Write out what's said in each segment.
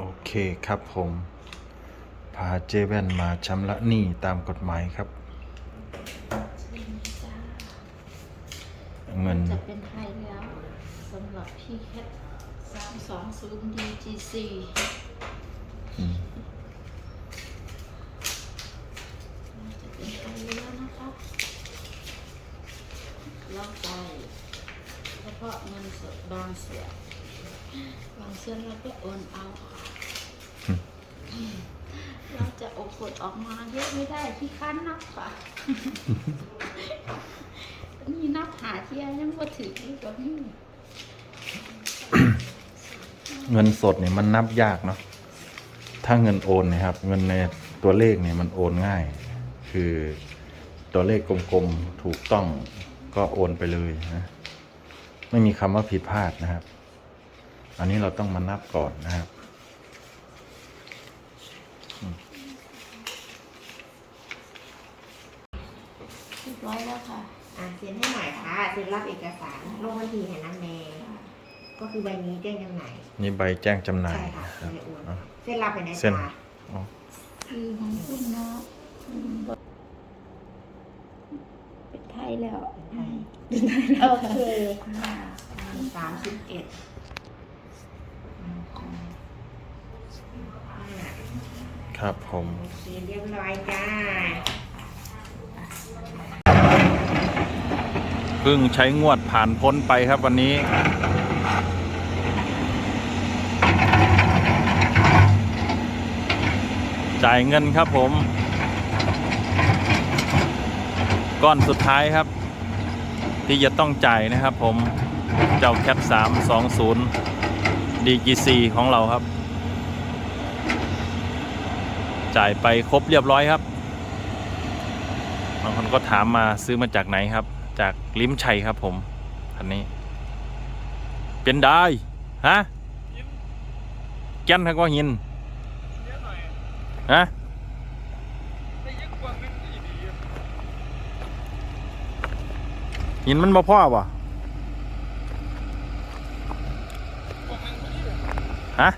โอเคครับผมพาเจแว่นมาชำระหนี้ตามกฎหมายครับ เงิน จะเป็นไทยแล้วสำหรับพี่แคท320 DGC อืมจะเป็นไทยแล้วนะคะเราไปเฉพาะเงินสดบางส่วน บางส่วนเราก็โอนเอาค่ะเราจะโอกดออกมาเยอะไม่ได้พี่คันนับค่ะ นี่นับหาเที่ยยังว่าถืออยู่กับนี่เงินสดเนี่ยมันนับยากเนาะ ถ้าเงินโอนเนะครับ เงินในตัวเลขเนี่ยมันโอนง่าย คือตัวเลขกลมๆ ถูกต้องก็โอนไปเลยนะ ไม่มีคำว่าผิดพลาดนะครับ อันนี้เราต้องมานับก่อนนะครับ เรียบร้อยแล้วค่ะ อะเซ็นให้หน่อยค่ะเซ็นรับเอกสารลงบัญชีแห่น้ำแดงก็คือใบนี้แจ้งจำหน่ายนี่ใบแจ้งจำหน่ายใช่ค่ะครับใบโอนอะ เซ็นรับไปไหนเซ็นจ้าอ๋อคือของคุณเนาะอืมเป็นไทยแล้วไทยโอเคสามสิบเอ็ด ครับผมโอเคเรียบร้อยจ้าเพิ่งใช้งวดผ่านพ้นไปครับวันนี้ จ่ายเงินครับผม ก้อนสุดท้ายครับ ที่จะต้องจ่ายนะครับผม เจ้าแคป320 DGC ของเราครับ จ่ายไปครบเรียบร้อยครับบางคนก็ถามมาซื้อมาจากไหนครับ จากลิ้มชัยครับผมคันนี้ เป็นได้ฮะแก่นทักว่าหินฮะหินมันบ่พ่อป่ะ ฮะ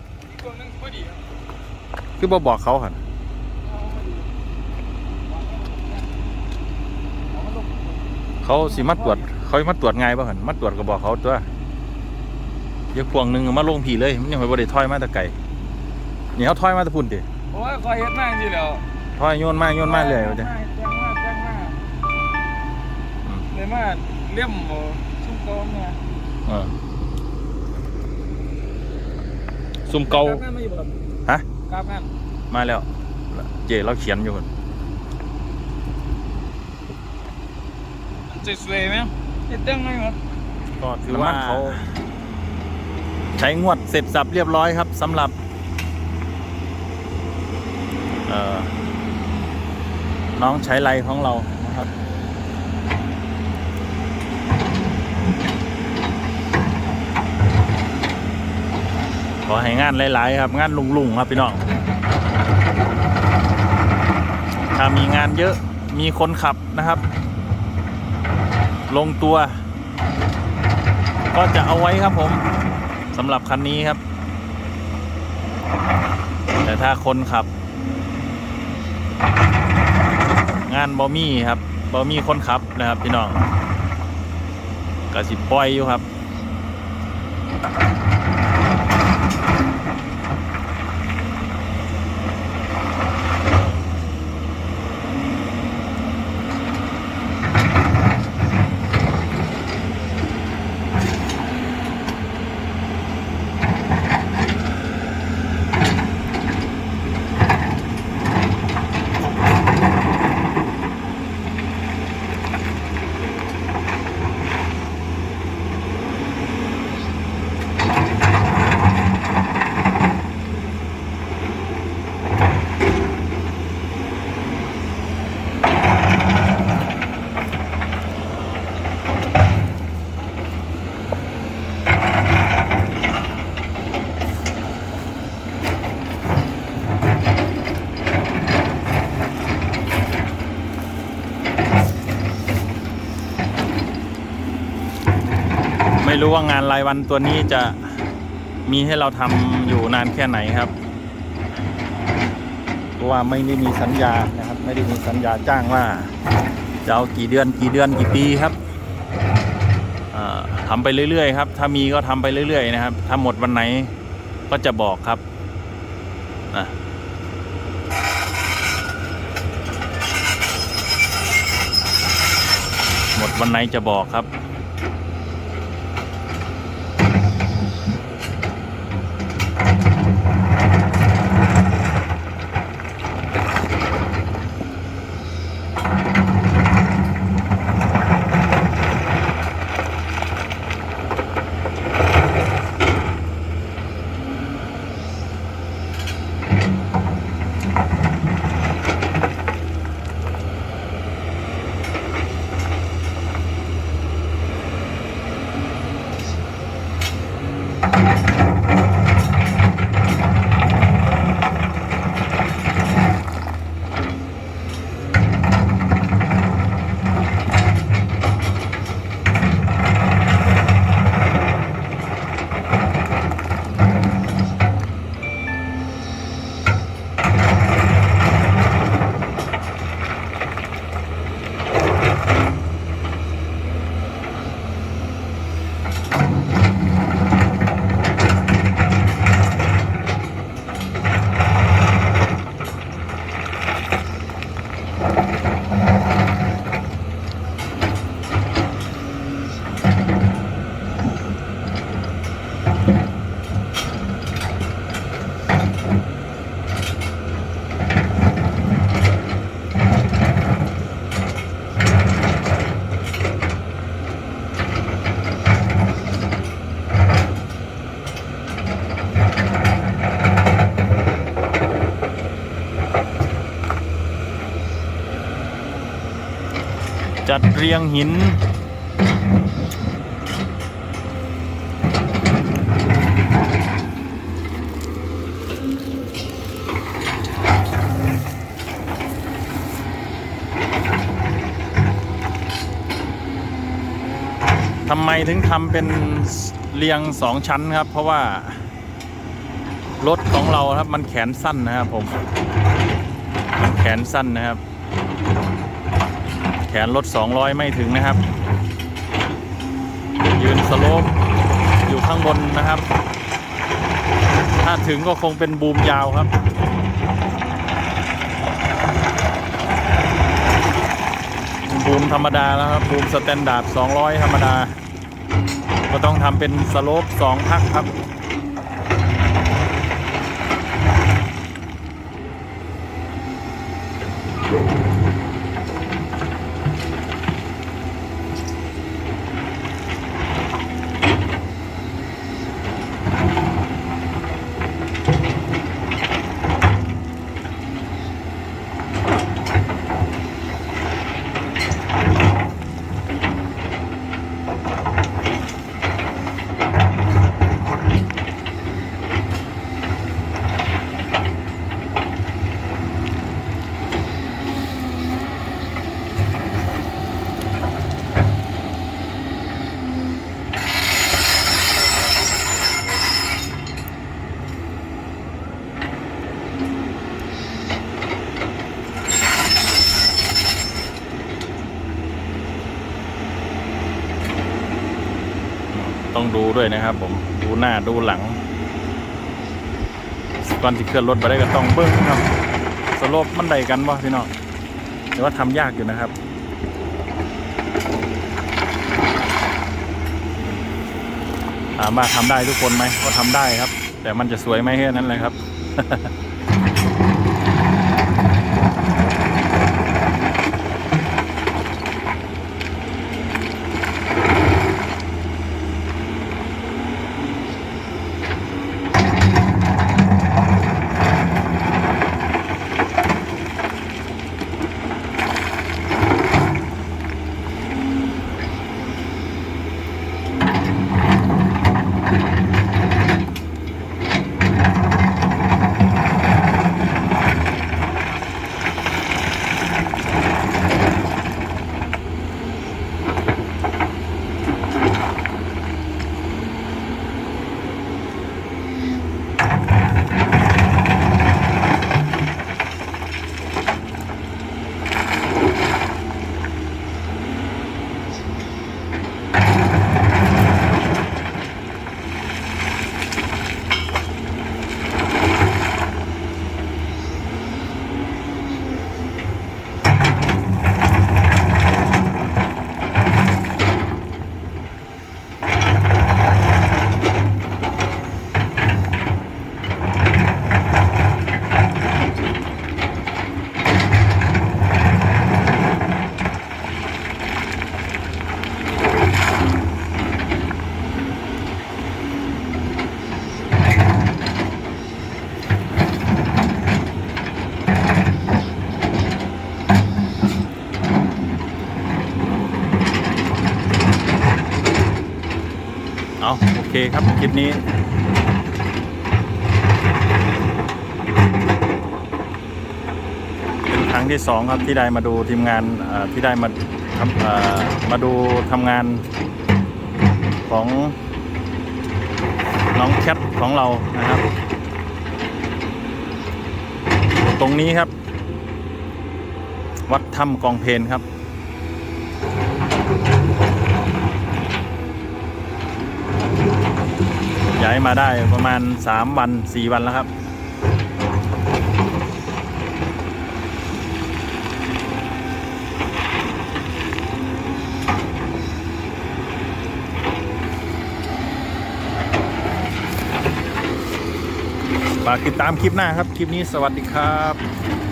คือบ่บอกเขาหันเขาสิมาตรวจเขามาตรวจไงายบ่หันมาตรวจก็บอกเขาตัวเดี๋ยกพวงหนึ่งมาลงผีเลยมันยังไม่ได้ถอยมาแตะไก่นี่เขาถอยมาแตะพุ่นดิโอ้ยคอยเฮ็ดมากทีเดียวถอยโยนมาโยนมาเลยว่าจ้ะแจ้งมาแจ้งมาอืมเลยมาเลี่ยมบ่ชุ่มโตมเนี่ย เออ ซุ่มเกาลับงานมาอยู่บ่ครับฮะกลับงานมาแล้ว เจเราเขียนอยู่พุ่นสวยๆไหมเฮ็ดเต้งไหมครับก็ถือว่าเขาใช้งวดเสร็จสับเรียบร้อยครับสำหรับเอ่อน้องใช้ไรของเรานะครับ ขอให้งานหลายๆครับงานลุงๆครับพี่น้อง ถ้ามีงานเยอะมีคนขับนะครับ ลงตัว ก็จะเอาไว้ครับผมสำหรับคันนี้ครับ แต่ถ้าคนขับ งานบอมี่ครับบอมี่คนขับนะครับพี่น้องกระสิปล่อยอยู่ครับ ไม่รู้ว่างานรายวันตัวนี้จะมีให้เราทำอยู่นานแค่ไหนครับเพราะว่าไม่ได้มีสัญญานะครับ ไม่ได้มีสัญญาจ้างว่า จะเอากี่เดือนกี่เดือนกี่ปีครับทำไปเรื่อยๆครับ ถ้ามีก็ทำไปเรื่อยๆนะครับ ถ้าหมดวันไหนก็จะบอกครับนะหมดวันไหนจะบอกครับ จัดเรียงหิน ทำไมถึงทำเป็นเรียงสองชั้นครับ เพราะว่า รถของเราครับมันแขนสั้นนะครับผม มันแขนสั้นนะครับ แขนรถ 200 ไม่ถึงนะครับ ยืนสโลปอยู่ข้างบนนะครับ ถ้าถึงก็คงเป็นบูมยาวครับ บูมธรรมดาแล้วครับ บูมสแตนดาร์ด200 ธรรมดา ก็ต้องทำเป็นสโลป2พักครับ ต้องดูด้วยนะครับ ผมดูหน้าดูหลังก่อนที่เคลื่อนรถไปได้ก็ต้องเบิ้งครับสโลปมันใดกันวะพี่น้องแต่ว่าทำยากอยู่นะครับถามว่าทำได้ทุกคนไหมก็ทำได้ครับ แต่มันจะสวยไหมแค่นั้นเลยครับ เคครับคลิปนี้ เป็นครั้งที่สองครับที่ได้มาดูทีมงานที่ได้มาทำมาดูทำงานของน้องแคทของเรานะครับ ตรงนี้ครับ วัดถ้ำกองเพนครับ ย้ายมาได้ประมาณ 3 วัน 4 วันแล้วครับ ฝากติดตามคลิปหน้าครับ คลิปนี้สวัสดีครับ